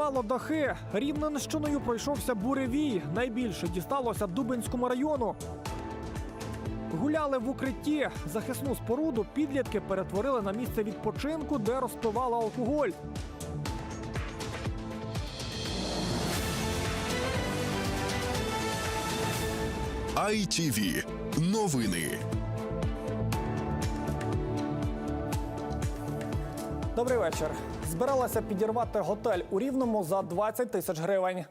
Ламало дахи. Рівненщиною пройшовся буревій. Найбільше дісталося Дубинському району. Гуляли в укритті. Захисну споруду підлітки перетворили на місце відпочинку, де розпивали алкоголь. ITV. Новини. Добрий вечір. Збиралася підірвати готель у Рівному за 20 тисяч гривень.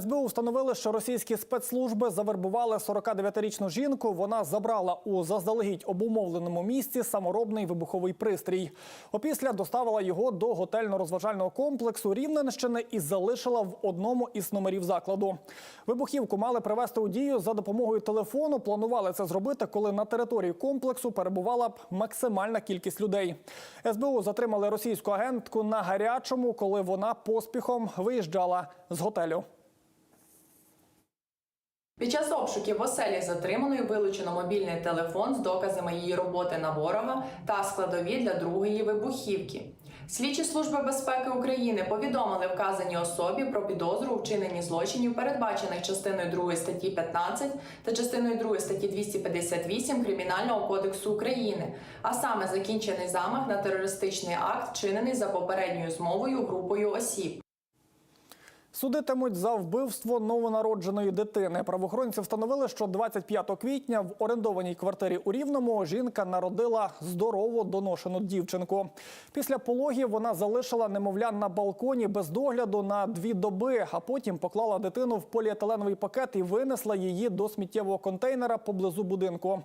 СБУ встановили, що російські спецслужби завербували 49-річну жінку. Вона забрала у заздалегідь обумовленому місці саморобний вибуховий пристрій. Опісля доставила його до готельно-розважального комплексу Рівненщини і залишила в одному із номерів закладу. Вибухівку мали привести у дію за допомогою телефону. Планували це зробити, коли на території комплексу перебувала б максимальна кількість людей. СБУ затримали російську агентку на гарячому, коли вона поспіхом виїжджала з готелю. Під час обшуків в оселі затриманої вилучено мобільний телефон з доказами її роботи на ворога та складові для другої вибухівки. Слідчі служби безпеки України повідомили вказаній особі про підозру у вчиненні злочинів, передбачених частиною 2 статті 15 та частиною 2 статті 258 Кримінального кодексу України, а саме закінчений замах на терористичний акт, вчинений за попередньою змовою групою осіб. Судитимуть за вбивство новонародженої дитини. Правоохоронці встановили, що 25 квітня в орендованій квартирі у Рівному жінка народила здорово доношену дівчинку. Після пологів вона залишила немовля на балконі без догляду на дві доби, а потім поклала дитину в поліетиленовий пакет і винесла її до сміттєвого контейнера поблизу будинку.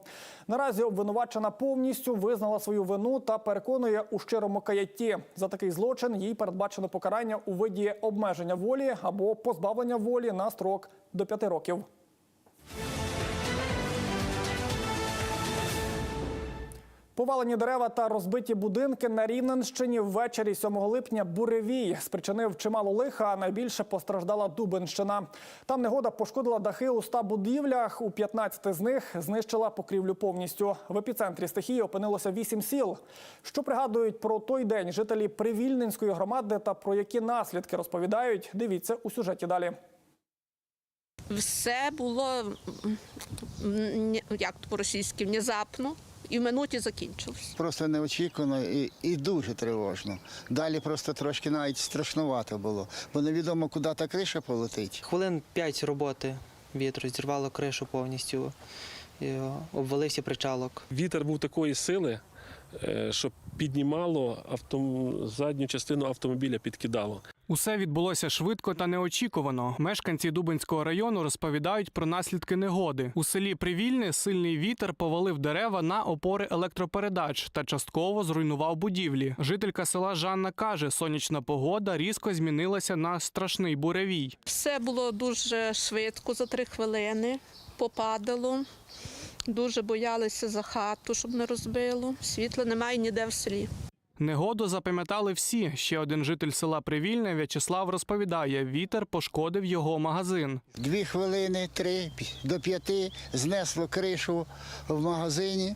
Наразі обвинувачена повністю визнала свою вину та переконує у щирому каятті. За такий злочин їй передбачено покарання у виді обмеження волі або позбавлення волі на строк до п'яти років. Повалені дерева та розбиті будинки на Рівненщині ввечері 7 липня буревій спричинив чимало лиха. а Найбільше постраждала Дубенщина. Там негода пошкодила дахи у 100 будівлях. У 15 з них знищила покрівлю повністю. В епіцентрі стихії опинилося 8 сіл. Що пригадують про той день жителі Привільненської громади та про які наслідки розповідають. Дивіться у сюжеті далі. Все було як то по-російськи, внезапно, і в минуті закінчилось. Просто неочікувано і, і дуже тривожно. Далі просто трошки навіть страшнувато було, бо невідомо, куди та криша полетить. Хвилин п'ять роботи вітру зірвало кришу повністю, і обвалився причалок. Вітер був такої сили, е, що піднімало авто... задню частину автомобіля підкидало. Усе відбулося швидко та неочікувано. Мешканці Дубинського району розповідають про наслідки негоди. У селі Привільне сильний вітер повалив дерева на опори електропередач та частково зруйнував будівлі. Жителька села Жанна каже, сонячна погода різко змінилася на страшний буревій. Все було дуже швидко, за три хвилини попадало. Дуже боялися за хату, щоб не розбило. Світла немає ніде в селі. Негоду запам'ятали всі. Ще один житель села Привільне В'ячеслав розповідає, вітер пошкодив його магазин. Дві хвилини, три до п'яти знесло кришу в магазині,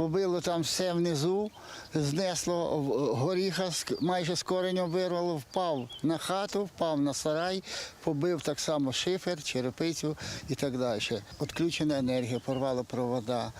побило там все внизу, знесло горіха, майже з коренем вирвало, впав на хату, впав на сарай, побив так само шифер, черепицю і так далі. Відключена енергія, порвало провода.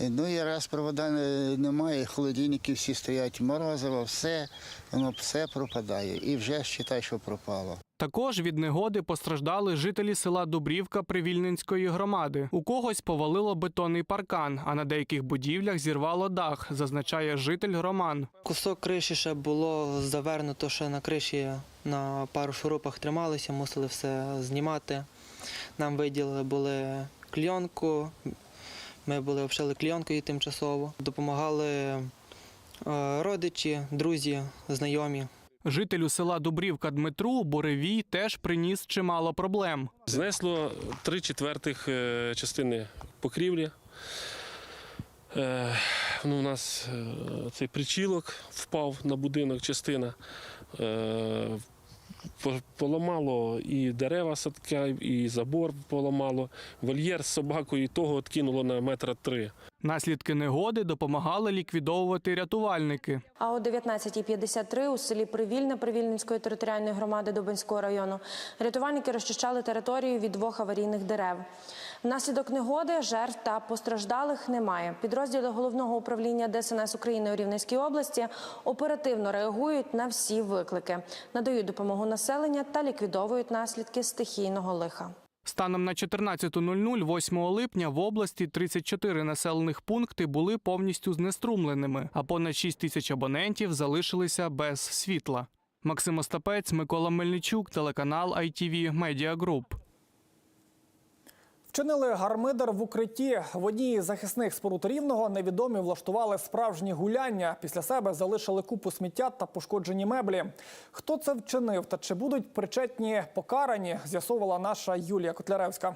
Ну і раз провода немає, холодильники всі стоять, морозиво, все, воно все пропадає. І вже вважай, що пропало. Також від негоди постраждали жителі села Дубрівка Привільненської громади. У когось повалило бетонний паркан, а на деяких будівлях зірвало дах, зазначає житель Роман. Кусок криші ще було завернуто, ще на криші на пару шурупах трималися, мусили все знімати. Нам виділили були кльонку, ми були обшили кльонкою тимчасово. Допомагали е, родичі, друзі, знайомі. Жителю села Дубрівка Дмитру буревій теж приніс чимало проблем. Знесло три четвертих е, частини покрівлі. Е, ну, у нас е, цей причілок впав на будинок, частина. Поламало і дерева садка, і забор поламало. Вольєр з собакою того відкинуло на метра три. Наслідки негоди допомагали ліквідовувати рятувальники. А о 19.53 у селі Привільне Привільненської територіальної громади Дубинського району рятувальники розчищали територію від двох аварійних дерев. Внаслідок негоди жертв та постраждалих немає. Підрозділи головного управління ДСНС України у Рівненській області оперативно реагують на всі виклики, надають допомогу населення та ліквідовують наслідки стихійного лиха. Станом на 14.00 8 липня в області 34 населених пункти були повністю знеструмленими, а понад 6 тисяч абонентів залишилися без світла. Максим Остапець, Микола Мельничук, телеканал ITV Media Group. Вчинили гармидер в укритті. В одній із захисних споруд рівного невідомі влаштували справжні гуляння. Після себе залишили купу сміття та пошкоджені меблі. Хто це вчинив та чи будуть причетні покарані? З'ясовувала наша Юлія Котляревська.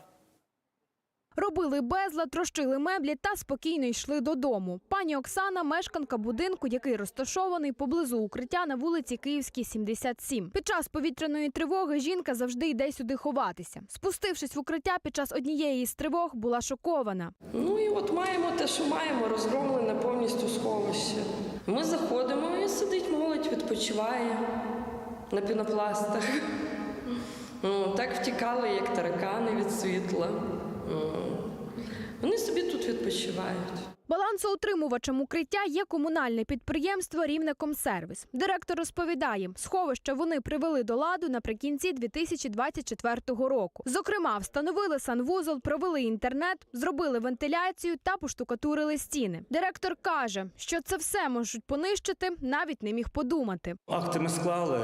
Робили безлад, трощили меблі та спокійно йшли додому. Пані Оксана – мешканка будинку, який розташований поблизу укриття на вулиці Київській, 77. Під час повітряної тривоги жінка завжди йде сюди ховатися. Спустившись в укриття під час однієї із тривог, була шокована. Ну і от маємо те, що маємо, розгромлене повністю сховище. Ми заходимо і сидить молодь, відпочиває на пінопластах. Ну, так втікали, як таракани від світла. Вони собі тут відпочивають. Балансоутримувачем укриття є комунальне підприємство «Рівнекомсервіс». Директор розповідає, сховище вони привели до ладу наприкінці 2024 року. Зокрема, встановили санвузол, провели інтернет, зробили вентиляцію та поштукатурили стіни. Директор каже, що це все можуть понищити, навіть не міг подумати. Акти ми склали,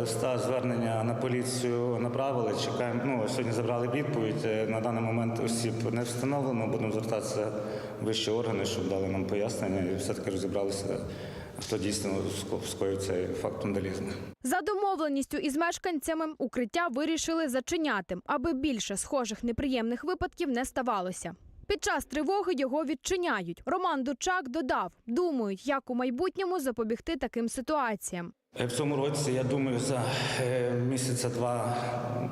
листа звернення на поліцію направили. Чекаємо. Ну сьогодні забрали відповідь. Е, На даний момент осіб не встановлено. Будемо звертатися в вищі органи, щоб дали нам пояснення і все-таки розібралися, хто дійсно ско- скоїв цей факт вандалізму. За домовленістю із мешканцями укриття вирішили зачиняти, аби більше схожих неприємних випадків не ставалося. Під час тривоги його відчиняють. Роман Дучак додав, думають, як у майбутньому запобігти таким ситуаціям. Е, В цьому році, я думаю, за е, місяця два,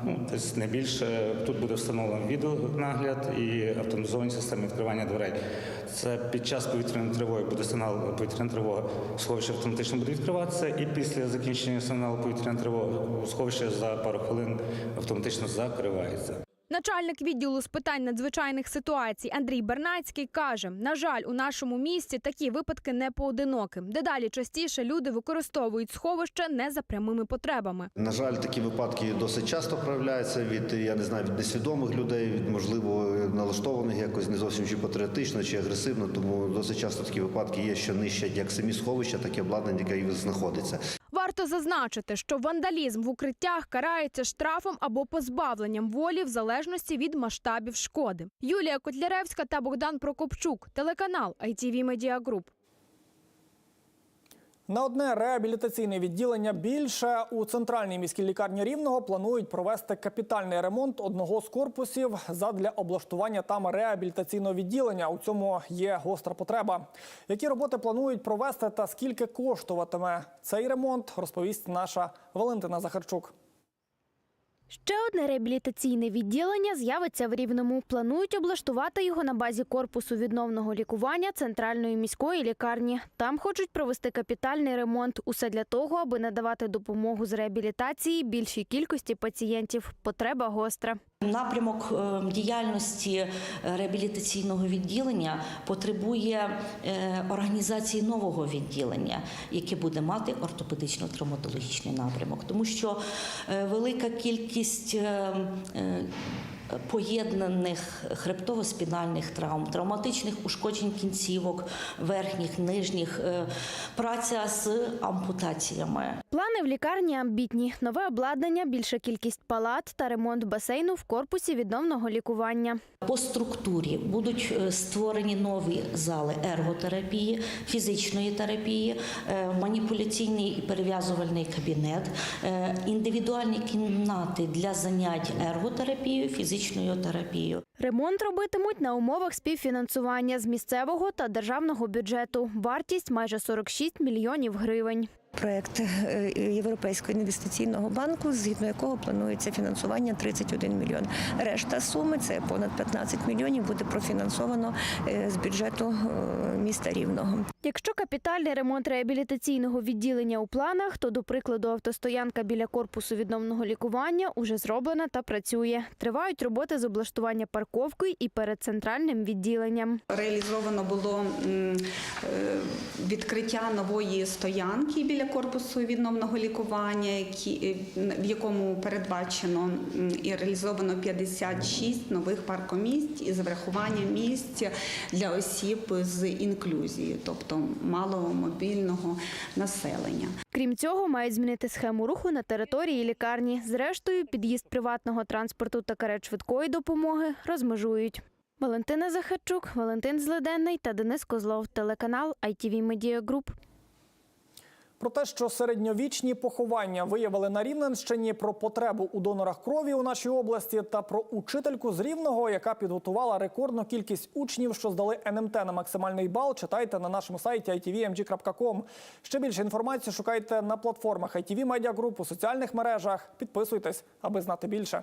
ну десь не більше, тут буде встановлено відеонагляд і автоматизовані системи відкривання дверей. Це під час повітряної тривоги буде сигнал повітряна тривога, сховище автоматично буде відкриватися, і після закінчення сигналу повітряної тривоги сховище за пару хвилин автоматично закривається. Начальник відділу з питань надзвичайних ситуацій Андрій Бернацький каже: на жаль, у нашому місті такі випадки не поодинокі. Дедалі частіше люди використовують сховище не за прямими потребами. На жаль, такі випадки досить часто проявляються від я не знаю від несвідомих людей, від можливо налаштованих якось не зовсім чи патріотично, чи агресивно. Тому досить часто такі випадки є, що нищать як самі сховища, так і обладнання, яке знаходиться. Варто зазначити, що вандалізм в укриттях карається штрафом або позбавленням волі в залежності від масштабів шкоди. Юлія Котляревська та Богдан Прокопчук, телеканал ITV Media Group. На одне реабілітаційне відділення більше у центральній міській лікарні рівного планують провести капітальний ремонт одного з корпусів задля облаштування там реабілітаційного відділення. У цьому є гостра потреба. Які роботи планують провести та скільки коштуватиме цей ремонт, розповість наша Валентина Захарчук. Ще одне реабілітаційне відділення з'явиться в Рівному. Планують облаштувати його на базі корпусу відновного лікування центральної міської лікарні. Там хочуть провести капітальний ремонт. Усе для того, аби надавати допомогу з реабілітації більшій кількості пацієнтів. Потреба гостра. Напрямок е, діяльності е, реабілітаційного відділення потребує е, організації нового відділення, яке буде мати ортопедично-травматологічний напрямок, тому що велика кількість поєднаних хребтово-спінальних травм, травматичних ушкоджень кінцівок, верхніх, нижніх, е, праця з ампутаціями. Плани в лікарні амбітні: нове обладнання, більша кількість палат та ремонт басейну в корпусі відновного лікування. По структурі будуть е, створені нові зали ерготерапії, фізичної терапії, е, маніпуляційний і перев'язувальний кабінет, індивідуальні кімнати для занять ерготерапією, фізичною терапією. Ремонт робитимуть на умовах співфінансування з місцевого та державного бюджету. Вартість майже 46 мільйонів гривень. Проект е, Європейського інвестиційного банку, згідно якого планується фінансування 31 мільйон. Решта суми це понад 15 мільйонів буде профінансовано е, з бюджету е, міста Рівного. Якщо капітальний ремонт реабілітаційного відділення у планах, то, до прикладу, автостоянка біля корпусу відновного лікування уже зроблена та працює. Тривають роботи з облаштування парковки і перед центральним відділенням. Реалізовано було відкриття нової стоянки біля корпусу відновного лікування, які, е, в якому передбачено і реалізовано 56 нових паркомісць із врахуванням місць для осіб з інклюзією, тобто маломобільного населення. Крім цього, мають змінити схему руху на території лікарні. Зрештою, під'їзд приватного транспорту та карет швидкої допомоги розмежують. Валентина Захарчук, Валентин Злиденний та Денис Козлов. Телеканал ITV Media Group. Про те, що середньовічні поховання виявили на Рівненщині, про потребу у донорах крові у нашій області та про учительку з Рівного, яка підготувала рекордну кількість учнів, що здали НМТ на максимальний бал. Читайте на нашому сайті itvmg.com. Ще більше інформації шукайте на платформах ITV Media Group, у соціальних мережах. Підписуйтесь, аби знати більше.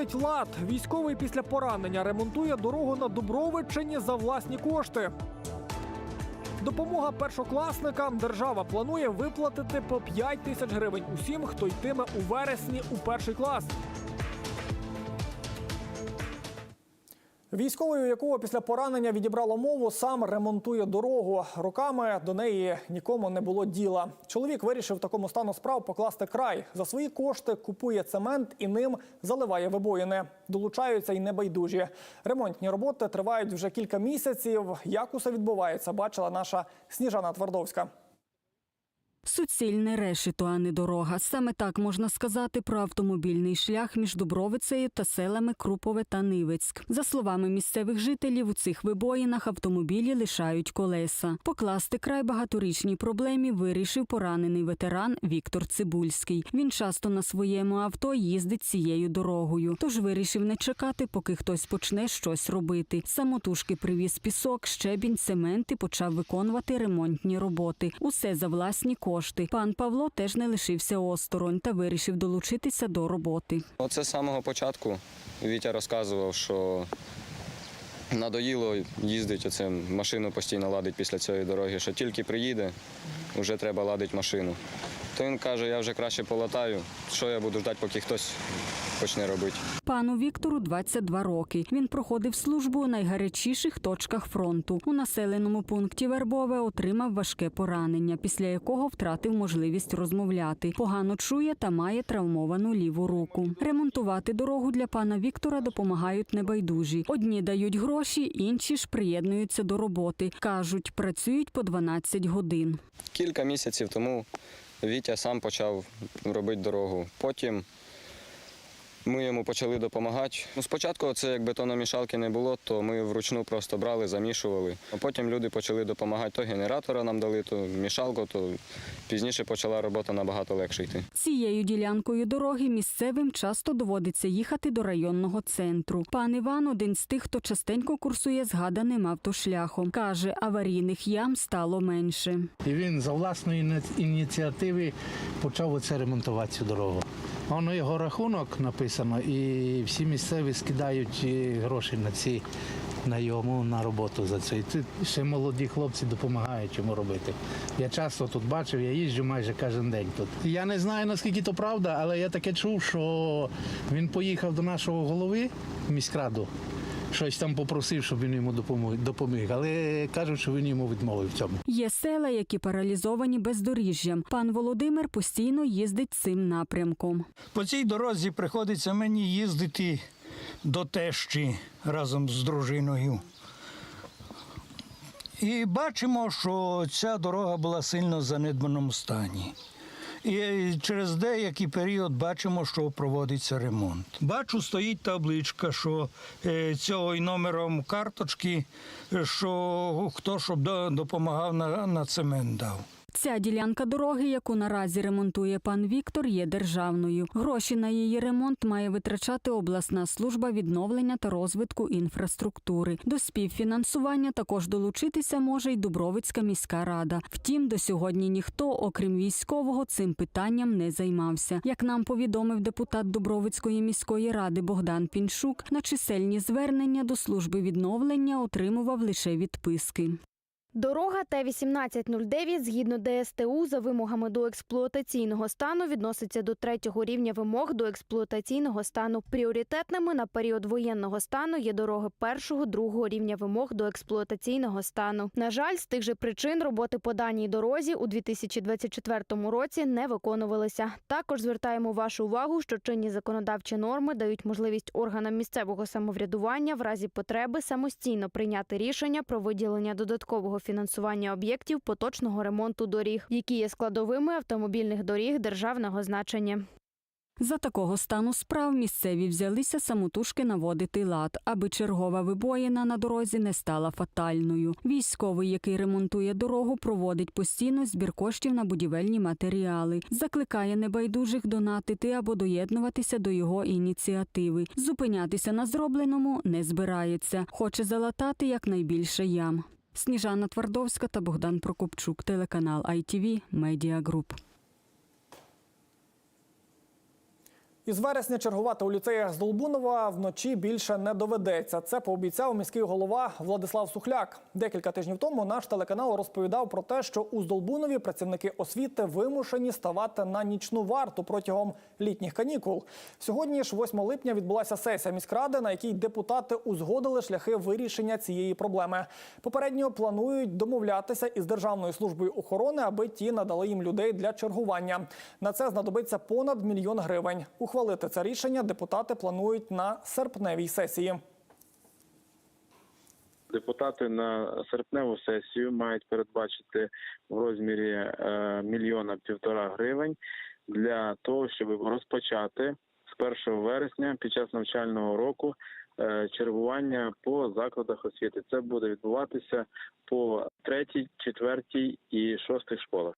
Наводить лад. Військовий після поранення ремонтує дорогу на Дубровичині за власні кошти. Допомога першокласникам держава планує виплатити по 5 тисяч гривень усім, хто йтиме у вересні у перший клас. Військовий, у якого після поранення відібрало мову, сам ремонтує дорогу. Руками до неї нікому не було діла. Чоловік вирішив такому стану справ покласти край. За свої кошти купує цемент і ним заливає вибоїни. Долучаються й небайдужі. Ремонтні роботи тривають вже кілька місяців. Як усе відбувається, бачила наша Сніжана Твардовська. Суцільне решето, а не дорога. Саме так можна сказати про автомобільний шлях між Дубровицею та селами Крупове та Нивецьк. За словами місцевих жителів, у цих вибоїнах автомобілі лишають колеса. Покласти край багаторічній проблемі вирішив поранений ветеран Віктор Цибульський. Він часто на своєму авто їздить цією дорогою, тож вирішив не чекати, поки хтось почне щось робити. Самотужки привіз пісок, щебінь, цемент і почав виконувати ремонтні роботи. Усе за власні кошти. Пан Павло теж не лишився осторонь та вирішив долучитися до роботи. Оце з самого початку Вітя розказував, що надоїло їздить, оце машину постійно ладить після цієї дороги, що тільки приїде, вже треба ладити машину. То він каже, я вже краще полатаю, що я буду ждати, поки хтось почне робити. Пану Віктору 22 роки. Він проходив службу у найгарячіших точках фронту. У населеному пункті Вербове отримав важке поранення, після якого втратив можливість розмовляти. Погано чує та має травмовану ліву руку. Ремонтувати дорогу для пана Віктора допомагають небайдужі. Одні дають гроші, інші ж приєднуються до роботи. кажуть, працюють по 12 годин. Кілька місяців тому Вітя сам почав робити дорогу. Потім ми йому почали допомагати. Ну, спочатку це як бетономішалки не було, то ми вручну просто брали, замішували. А потім люди почали допомагати. То генератора нам дали, то мішалку, то пізніше почала робота набагато легше йти. Цією ділянкою дороги місцевим часто доводиться їхати до районного центру. Пан Іван один з тих, хто частенько курсує згаданим автошляхом. Каже, аварійних ям стало менше. І він за власної ініціативи почав оце ремонтувати цю дорогу. Воно його рахунок написано, і всі місцеві скидають е, гроші на ці на йому на роботу за це. І тут ще молоді хлопці допомагають йому робити. Я часто тут бачив, я їжджу майже кожен день тут. Я не знаю наскільки то правда, але я таке чув, що він поїхав до нашого голови міськраду. Щось там попросив, щоб він йому допомог, допоміг. Але кажуть, що він йому відмовив в цьому. Є села, які паралізовані бездоріжжям. Пан Володимир постійно їздить цим напрямком. По цій дорозі приходиться мені їздити до тещі разом з дружиною. І бачимо, що ця дорога була сильно в занедбаному стані. І через деякий період бачимо, що проводиться ремонт. Бачу, стоїть табличка, що е, цього і номером карточки, е, що хто щоб допомагав на, на цемент дав. Ця ділянка дороги, яку наразі ремонтує пан Віктор, є державною. Гроші на її ремонт має витрачати обласна служба відновлення та розвитку інфраструктури. До співфінансування також долучитися може й Дубровицька міська рада. Втім, до сьогодні ніхто, окрім військового, цим питанням не займався. Як нам повідомив депутат Дубровицької міської ради Богдан Піншук, на чисельні звернення до служби відновлення отримував лише відписки. Дорога Т-1809 згідно ДСТУ за вимогами до експлуатаційного стану відноситься до третього рівня вимог до експлуатаційного стану. Пріоритетними на період воєнного стану є дороги першого, другого рівня вимог до експлуатаційного стану. На жаль, з тих же причин роботи по даній дорозі у 2024 році не виконувалися. Також звертаємо вашу увагу, що чинні законодавчі норми дають можливість органам місцевого самоврядування в разі потреби самостійно прийняти рішення про виділення додаткового фінансування об'єктів поточного ремонту доріг, які є складовими автомобільних доріг державного значення. За такого стану справ місцеві взялися самотужки наводити лад, аби чергова вибоїна на дорозі не стала фатальною. Військовий, який ремонтує дорогу, проводить постійно збір коштів на будівельні матеріали, закликає небайдужих донатити або доєднуватися до його ініціативи. Зупинятися на зробленому не збирається, хоче залатати якнайбільше ям. Сніжана Твардовська та Богдан Прокопчук, телеканал ITV, Media Group. Із вересня чергувати у ліцеях з Долбунова вночі більше не доведеться. Це пообіцяв міський голова Владислав Сухляк. Декілька тижнів тому наш телеканал розповідав про те, що у Здолбунові працівники освіти вимушені ставати на нічну варту протягом літніх канікул. Сьогодні ж, 8 липня, відбулася сесія міськради, на якій депутати узгодили шляхи вирішення цієї проблеми. Попередньо планують домовлятися із Державною службою охорони, аби ті надали їм людей для чергування. На це знадобиться понад мільйон гривень. Ухвалити це рішення депутати планують на серпневій сесії. Депутати на серпневу сесію мають передбачити в розмірі е, мільйона півтора гривень для того, щоб розпочати з 1 вересня під час навчального року е, чергування по закладах освіти. Це буде відбуватися по третій, четвертій і шостих школах.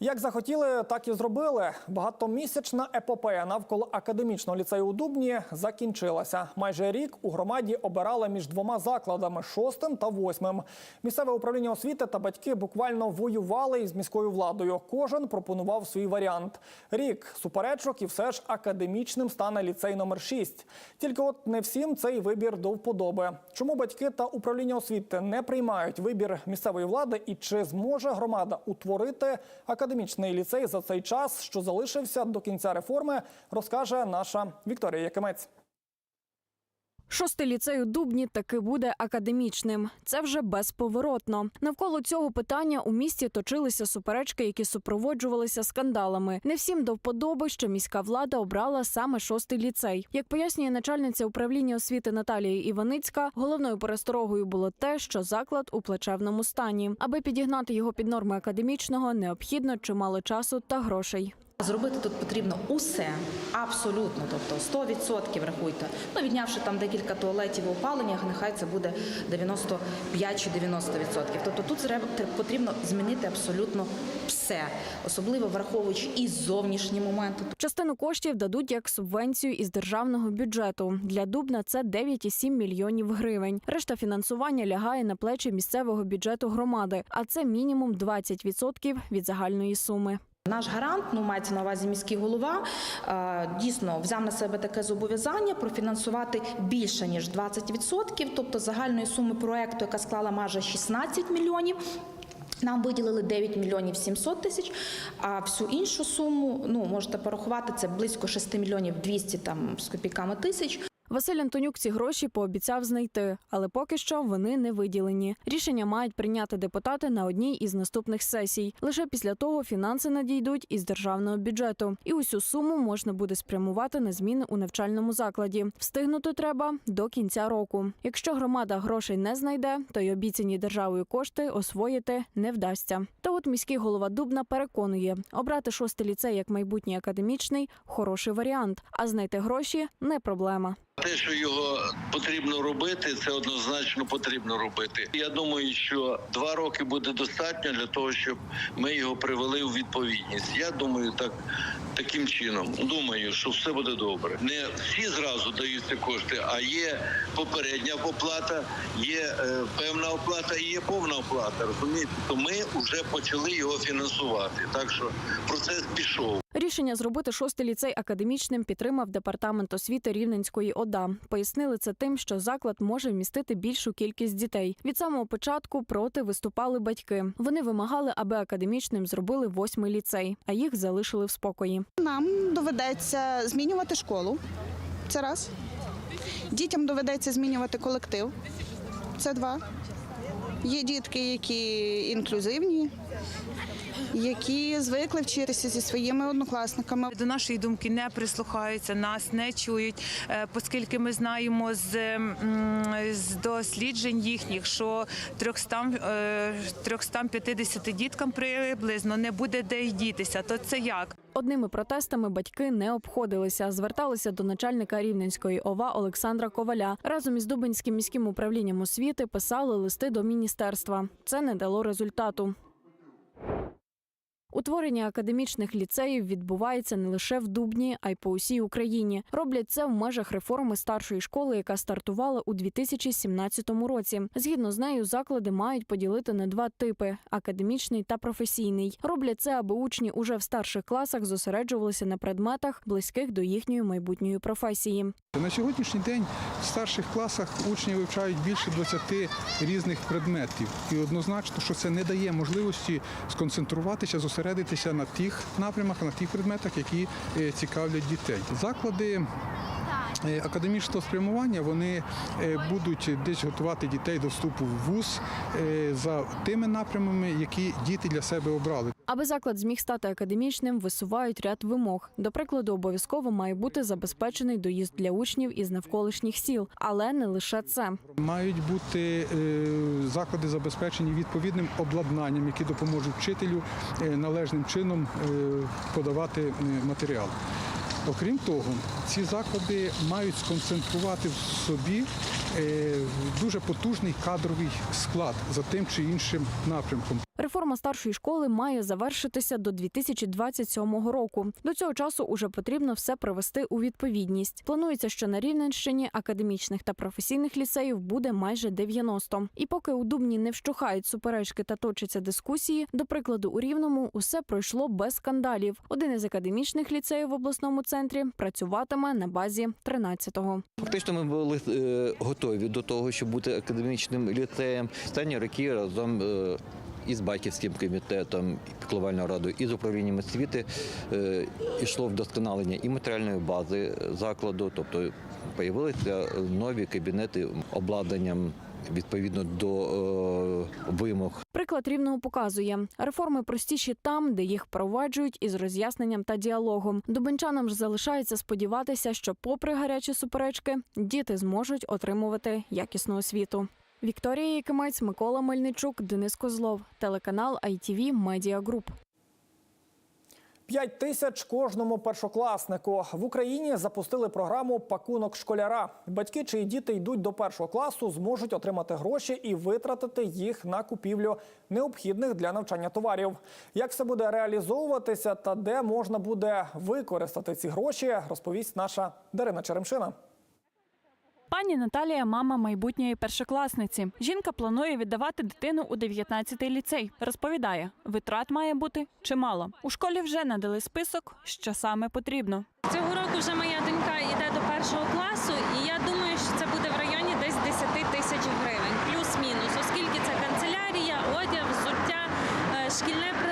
Як захотіли, так і зробили. Багатомісячна епопея навколо академічного ліцею у Дубні закінчилася. Майже рік у громаді обирали між двома закладами шостим та восьмим. Місцеве управління освіти та батьки буквально воювали із міською владою. Кожен пропонував свій варіант. Рік суперечок і все ж академічним стане ліцей номер 6. Тільки от не всім цей вибір до вподоби. Чому батьки та управління освіти не приймають вибір місцевої влади і чи зможе громада утворити академічний ліцей за цей час, що залишився до кінця реформи, розкаже наша Вікторія Якимець. Шостий ліцей у Дубні таки буде академічним. Це вже безповоротно. Навколо цього питання у місті точилися суперечки, які супроводжувалися скандалами. Не всім до вподоби, що міська влада обрала саме шостий ліцей. Як пояснює начальниця управління освіти Наталія Іваницька, головною пересторогою було те, що заклад у плачевному стані. Аби підігнати його під норми академічного, необхідно чимало часу та грошей. Зробити тут потрібно усе, абсолютно, тобто 100% рахуйте. Ну, віднявши там декілька туалетів у опаленнях, нехай це буде 95 чи 90%. Тобто тут потрібно змінити абсолютно все, особливо враховуючи і зовнішні моменти. Частину коштів дадуть як субвенцію із державного бюджету. Для Дубна це 9,7 мільйонів гривень. Решта фінансування лягає на плечі місцевого бюджету громади, а це мінімум 20% від загальної суми. Наш гарант, ну мається на увазі міський голова, е, дійсно взяв на себе таке зобов'язання профінансувати більше ніж 20%, тобто загальної суми проекту, яка склала майже 16 мільйонів. Нам виділили 9 мільйонів 700 тисяч, а всю іншу суму, ну можете порахувати, це близько 6 мільйонів 200 там з копійками тисяч. Василь Антонюк ці гроші пообіцяв знайти, але поки що вони не виділені. Рішення мають прийняти депутати на одній із наступних сесій. Лише після того фінанси надійдуть із державного бюджету, і усю суму можна буде спрямувати на зміни у навчальному закладі. Встигнути треба до кінця року. Якщо громада грошей не знайде, то й обіцяні державою кошти освоїти не вдасться. Та от міський голова Дубна переконує, обрати шостий ліцей як майбутній академічний хороший варіант, а знайти гроші не проблема. Те, що його потрібно робити, це однозначно потрібно робити. Я думаю, що два роки буде достатньо для того, щоб ми його привели у відповідність. Я думаю, так таким чином. Думаю, що все буде добре. Не всі зразу даються кошти, а є попередня оплата, є е, певна оплата і є повна оплата. Розумієте, то ми вже почали його фінансувати. Так що процес пішов. Рішення зробити шостий ліцей академічним підтримав департамент освіти Рівненської ОДА. Пояснили це тим, що заклад може вмістити більшу кількість дітей. Від самого початку проти виступали батьки. Вони вимагали, аби академічним зробили восьмий ліцей, а їх залишили в спокої. Нам доведеться змінювати школу. Це раз. Дітям доведеться змінювати колектив. Це два. Є дітки, які інклюзивні, які звикли вчитися зі своїми однокласниками. До нашої думки не прислухаються, нас не чують, е, оскільки ми знаємо з, з досліджень їхніх, що 300, е, 350 діткам приблизно не буде де й дітися. То це як? Одними протестами батьки не обходилися, зверталися до начальника Рівненської ОВА Олександра Коваля. Разом із Дубинським міським управлінням освіти писали листи до міністерства. Це не дало результату. Утворення академічних ліцеїв відбувається не лише в Дубні, а й по усій Україні. Роблять це в межах реформи старшої школи, яка стартувала у 2017 році. Згідно з нею, заклади мають поділити на два типи: академічний та професійний. Роблять це, аби учні уже в старших класах зосереджувалися на предметах, близьких до їхньої майбутньої професії. На сьогоднішній день в старших класах учні вивчають більше 20 різних предметів, і однозначно, що це не дає можливості сконцентруватися, зосередитися на тих напрямах, на тих предметах, які е, цікавлять дітей. Заклади. е, Академічного спрямування вони е, будуть десь готувати дітей до вступу в вуз за тими напрямами, які діти для себе обрали. Аби заклад зміг стати академічним, висувають ряд вимог. До прикладу, обов'язково має бути забезпечений доїзд для учнів із навколишніх сіл, але не лише це. Мають бути заклади забезпечені відповідним обладнанням, які допоможуть вчителю е, належним чином е, подавати е, матеріал. Окрім того, ці заклади мають сконцентрувати в собі дуже потужний кадровий склад за тим чи іншим напрямком. Реформа старшої школи має завершитися до 2027 року. До цього часу уже потрібно все привести у відповідність. Планується, що на Рівненщині академічних та професійних ліцеїв буде майже 90. І поки у Дубні не вщухають суперечки та точаться дискусії, до прикладу, у Рівному усе пройшло без скандалів. Один із академічних ліцеїв в обласному центрі працюватиме на базі 13-го. Фактично ми були е, готові до того, щоб бути академічним ліцеєм. Останні роки разом е, із батьківським комітетом, і піклувальною радою, і з управлінням освіти е, йшло вдосконалення і матеріальної бази закладу, тобто з'явилися нові кабінети обладнанням відповідно до е, вимог Приклад рівного показує реформи простіші там, де їх впроваджують із роз'ясненням та діалогом. Дубенчанам ж залишається сподіватися, що, попри гарячі суперечки, діти зможуть отримувати якісну освіту. Вікторія Якимець, Микола Мельничук, Денис Козлов, телеканал ITV Media Group. П'ять тисяч кожному першокласнику в Україні запустили програму Пакунок школяра. Батьки, чиї діти йдуть до першого класу, зможуть отримати гроші і витратити їх на купівлю необхідних для навчання товарів. Як це буде реалізовуватися та де можна буде використати ці гроші, розповість наша Дарина Черемшина. Пані Наталія, мама майбутньої першокласниці. Жінка планує віддавати дитину у 19-й ліцей. Розповідає, витрат має бути чимало. У школі вже надали список, що саме потрібно. Цього року вже моя донька йде до першого класу, і я думаю, що це буде в районі десь 10 тисяч гривень, плюс-мінус, оскільки це канцелярія, одяг, взуття, е, шкільне.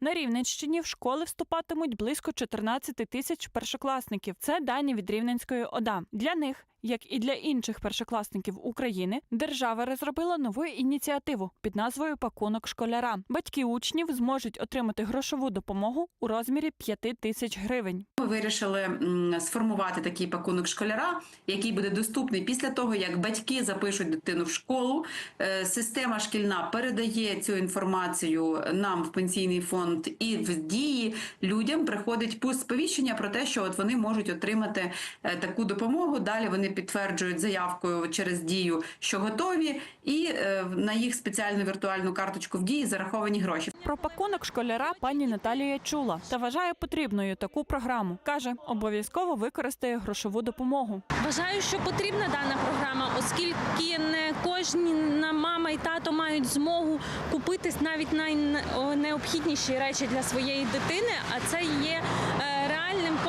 На Рівненщині в школи вступатимуть близько 14 тисяч першокласників. Це дані від Рівненської ОДА. Для них, як і для інших першокласників України, держава розробила нову ініціативу під назвою Пакунок школяра. Батьки учнів зможуть отримати грошову допомогу у розмірі 5 тисяч гривень. Ми вирішили сформувати такий пакунок школяра, який буде доступний після того, як батьки запишуть дитину в школу. Е, Система шкільна передає цю інформацію нам в пенсійний фонд і в дії людям приходить пуст сповіщення про те, що от вони можуть отримати е, таку допомогу. Далі вони підтверджують заявкою через дію, що готові, і е, на їх спеціальну віртуальну карточку в дії зараховані гроші. Про пакунок школяра пані Наталія чула та вважає потрібною таку програму. каже, обов'язково використає грошову допомогу. Вважаю, що потрібна дана програма, оскільки не кожна мама і тато мають змогу купити навіть найнеобхідніші речі для своєї дитини, а це є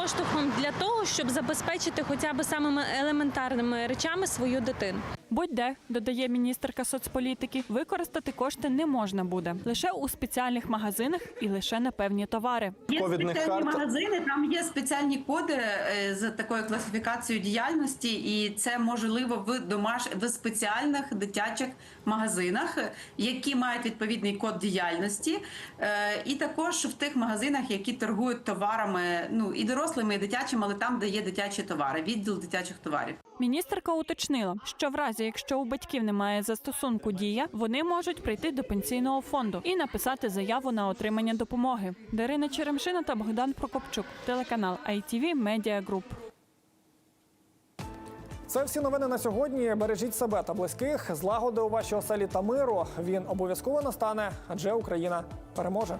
поштовхом для того, щоб забезпечити хоча б самими елементарними речами свою дитину. Будь-де, додає міністерка соцполітики, використати кошти не можна буде лише у спеціальних магазинах і лише на певні товари. Є спеціальні магазини, там є спеціальні коди е, з такою класифікацією діяльності, і це можливо в домаш... в спеціальних дитячих магазинах, які мають відповідний код діяльності, Е, і також в тих магазинах, які торгують товарами, ну і дорослими, і дитячими, але там, де є дитячі товари, відділ дитячих товарів. Міністерка уточнила, що в разі, якщо у батьків немає застосунку дія, вони можуть прийти до пенсійного фонду і написати заяву на отримання допомоги. Дарина Черемшина та Богдан Прокопчук, телеканал ITV Media Group. Це всі новини на сьогодні. Бережіть себе та близьких, злагоди у вашій оселі та миру. Він обов'язково настане, адже Україна переможе.